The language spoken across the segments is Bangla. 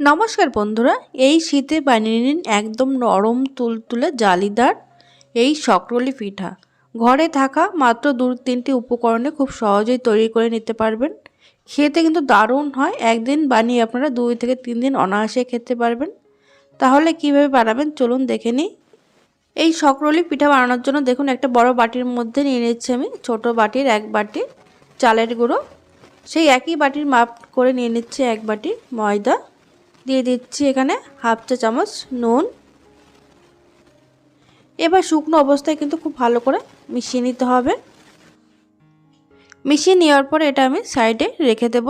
নমস্কার বন্ধুরা, এই শীতে বানিয়ে নিন একদম নরম তুলতুলে জালিদার এই সকরলি পিঠা। ঘরে থাকা মাত্র দু তিনটি উপকরণে খুব সহজেই তৈরি করে নিতে পারবেন। খেতে কিন্তু দারুণ হয়। একদিন বানিয়ে আপনারা দুই থেকে তিন দিন অনায়াসে খেতে পারবেন। তাহলে কীভাবে বানাবেন চলুন দেখে নিই। এই সকরলি পিঠা বানানোর জন্য দেখুন, একটা বড় বাটির মধ্যে নিয়ে নিচ্ছি আমি, ছোট বাটির এক বাটি চালের গুঁড়ো। সেই একই বাটির মাপ করে নিয়ে নিচ্ছি এক বাটি ময়দা। দিয়ে দিচ্ছি এখানে হাফ চা চামচ নুন। এবার শুকনো অবস্থায় কিন্তু খুব ভালো করে মিশিয়ে নিতে হবে। মিশিয়ে নেওয়ার পরে এটা আমি সাইডে রেখে দেব।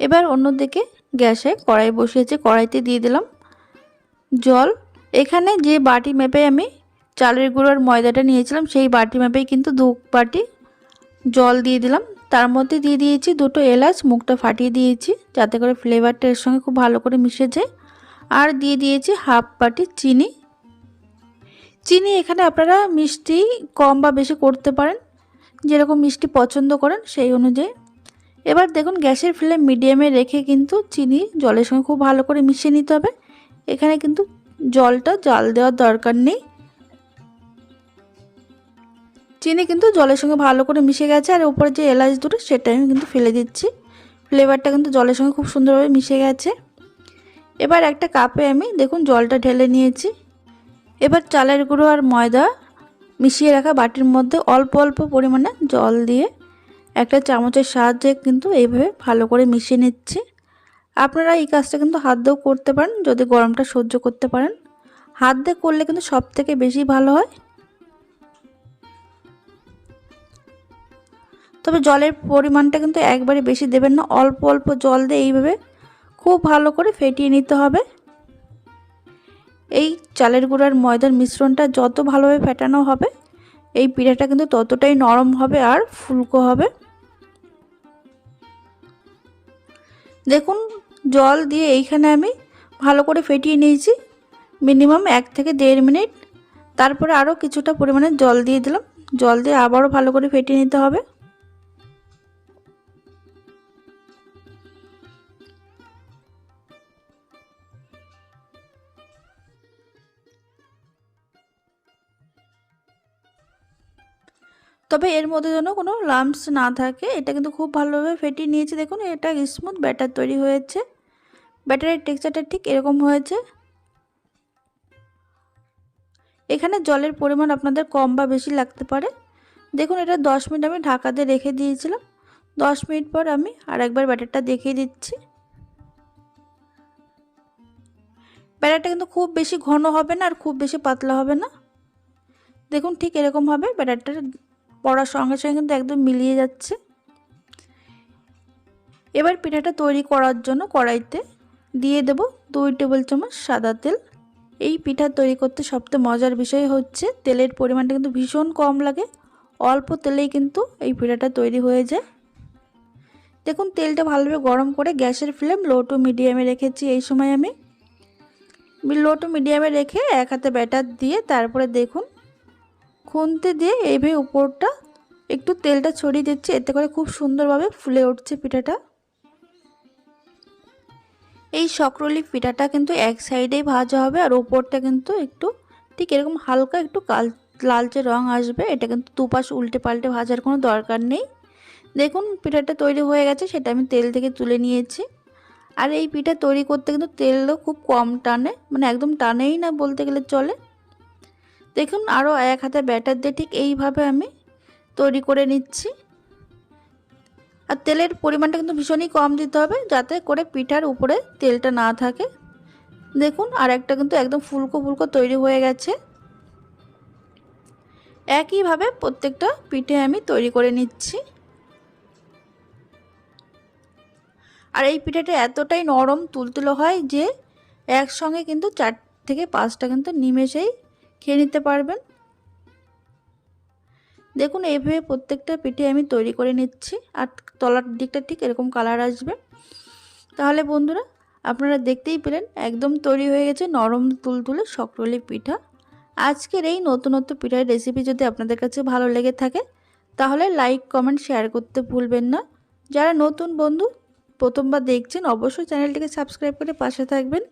এবার অন্যদিকে গ্যাসে কড়াই বসিয়েছে, কড়াইতে দিয়ে দিলাম জল। এখানে যে বাটি মেপে আমি চালের গুঁড়োর ময়দাটা নিয়েছিলাম, সেই বাটি মেপেই কিন্তু দু বাটি জল দিয়ে দিলাম। তার মধ্যে দিয়ে দিয়েছি দুটো এলাচ মুখটা ফাটিয়ে দিয়েছি, যাতে করে ফ্লেভারটা এর সঙ্গে খুব ভালো করে মিশে যায়। আর দিয়ে দিয়েছি হাফ বাটি চিনি। চিনি এখানে আপনারা মিষ্টি কম বা বেশি করতে পারেন, যেরকম মিষ্টি পছন্দ করেন সেই অনুযায়ী। এবার দেখুন গ্যাসের ফ্লেম মিডিয়ামে রেখে কিন্তু চিনি জলের সঙ্গে খুব ভালো করে মিশিয়ে নিতে হবে। এখানে কিন্তু জলটা জাল দেওয়ার দরকার নেই। চিনি কিন্তু জলের সঙ্গে ভালো করে মিশে গেছে আর উপরে যে এলাচ দুটো সেটা আমি কিন্তু ফেলে দিচ্ছি। ফ্লেভারটা কিন্তু জলের সঙ্গে খুব সুন্দরভাবে মিশে গেছে। এবার একটা কাপে আমি দেখুন জলটা ঢেলে নিয়েছি। এবার চালের গুঁড়ো আর ময়দা মিশিয়ে রাখা বাটির মধ্যে অল্প অল্প পরিমাণে জল দিয়ে একটা চামচের সাহায্যে কিন্তু এইভাবে ভালো করে মিশিয়ে নিচ্ছি। আপনারা এই কাজটা কিন্তু হাত দিয়েও করতে পারেন, যদি গরমটা সহ্য করতে পারেন। হাত দিয়ে করলে কিন্তু সব থেকে বেশি ভালো হয়। তবে জলের পরিমাণটা কিন্তু একবারে বেশি দেবেন না, অল্প অল্প জল দিয়ে এইভাবে খুব ভালো করে ফেটিয়ে নিতে হবে। এই চালের গুঁড়ার ময়দার মিশ্রণটা যত ভালোভাবে ফেটানো হবে, এই পিঠাটা কিন্তু ততটাই নরম হবে আর ফুলকো হবে। দেখুন, জল দিয়ে এইখানে আমি ভালো করে ফেটিয়ে নিয়েছি, মিনিমাম এক থেকে দেড় মিনিট। তারপরে আরও কিছুটা পরিমাণে জল দিয়ে দিলাম, জল দিয়ে আবারও ভালো করে ফেটিয়ে নিতে হবে। তবে এর মধ্যে যেন কোনো লাম্পস না থাকে, এটা কিন্তু খুব ভালোভাবে ফেটিয়ে নিয়েছি। দেখুন, এটা স্মুথ ব্যাটার তৈরি হয়েছে। ব্যাটারের টেক্সচারটা ঠিক এরকম হয়েছে। এখানে জলের পরিমাণ আপনাদের কম বা বেশি লাগতে পারে। দেখুন, এটা দশ মিনিট আমি ঢাকা দিয়ে রেখে দিয়েছিলাম। দশ মিনিট পর আমি আর একবার ব্যাটারটা দেখিয়ে দিচ্ছি। ব্যাটারটা কিন্তু খুব বেশি ঘন হবে না আর খুব বেশি পাতলা হবে না। দেখুন, ঠিক এরকম হবে ব্যাটারটা পড়ার সঙ্গে সঙ্গে কিন্তু একদম মিলিয়ে যাচ্ছে। এবার পিঠাটা তৈরি করার জন্য কড়াইতে দিয়ে দেব দুই টেবিল চামচ সাদা তেল। এই পিঠা তৈরি করতে সবচেয়ে মজার বিষয় হচ্ছে, তেলের পরিমাণটা কিন্তু ভীষণ কম লাগে। অল্প তেলেই কিন্তু এই পিঠাটা তৈরি হয়ে যায়। দেখুন, তেলটা ভালোভাবে গরম করে গ্যাসের ফ্লেম লো টু মিডিয়ামে রেখেছি এই সময় আমি। লো টু মিডিয়ামে রেখে এক হাতে ব্যাটার দিয়ে তারপরে দেখুন খুন্তি দিয়ে এইভাবে উপরটা একটু তেলটা ছড়িয়ে দিচ্ছে, এতে করে খুব সুন্দরভাবে ফুলে উঠছে পিঠাটা। এই সকরলি পিঠাটা কিন্তু এক সাইডেই ভাজা হবে আর ওপরটা কিন্তু একটু ঠিক এরকম হালকা একটু কাল, লালচে রং আসবে। এটা কিন্তু দুপাশ উল্টে পাল্টে ভাজার কোনো দরকার নেই। দেখুন পিঠাটা তৈরি হয়ে গেছে, সেটা আমি তেল থেকে তুলে নিয়েছি। আর এই পিঠা তৈরি করতে কিন্তু তেলও খুব কম টানে মানে একদম টানেই না বলতে গেলে চলে। দেখুন আরও এক হাতে ব্যাটার দিয়ে ঠিক এইভাবে আমি তৈরি করে নিচ্ছি। আর তেলের পরিমাণটা কিন্তু ভীষণই কম দিতে হবে, যাতে করে পিঠার উপরে তেলটা না থাকে। দেখুন আর একটা কিন্তু একদম ফুলকো ফুলকো তৈরি হয়ে গেছে। একইভাবে প্রত্যেকটা পিঠে আমি তৈরি করে নিচ্ছি। আর এই পিঠাটা এতটাই নরম, তুলতুলো হয় যে, একসঙ্গে কিন্তু চার থেকে পাঁচটা কিন্তু নিমেষেই খেয়ে নিতে পারবেন। দেখুন, এইভাবে প্রত্যেকটা পিঠে আমি তৈরি করে নিচ্ছি আর তলার দিকটা ঠিক এরকম কালার আসবে। তাহলে বন্ধুরা, আপনারা দেখতেই পেলেন, একদম তৈরি হয়ে গেছে নরম তুলতুলে সকরলি পিঠা। আজকের এই নতুনত্ব পিঠার রেসিপি যদি আপনাদের কাছে ভালো লেগে থাকে, তাহলে লাইক কমেন্ট শেয়ার করতে ভুলবেন না। যারা নতুন বন্ধু, প্রথমবার দেখছেন, অবশ্যই চ্যানেলটিকে সাবস্ক্রাইব করে পাশে থাকবেন।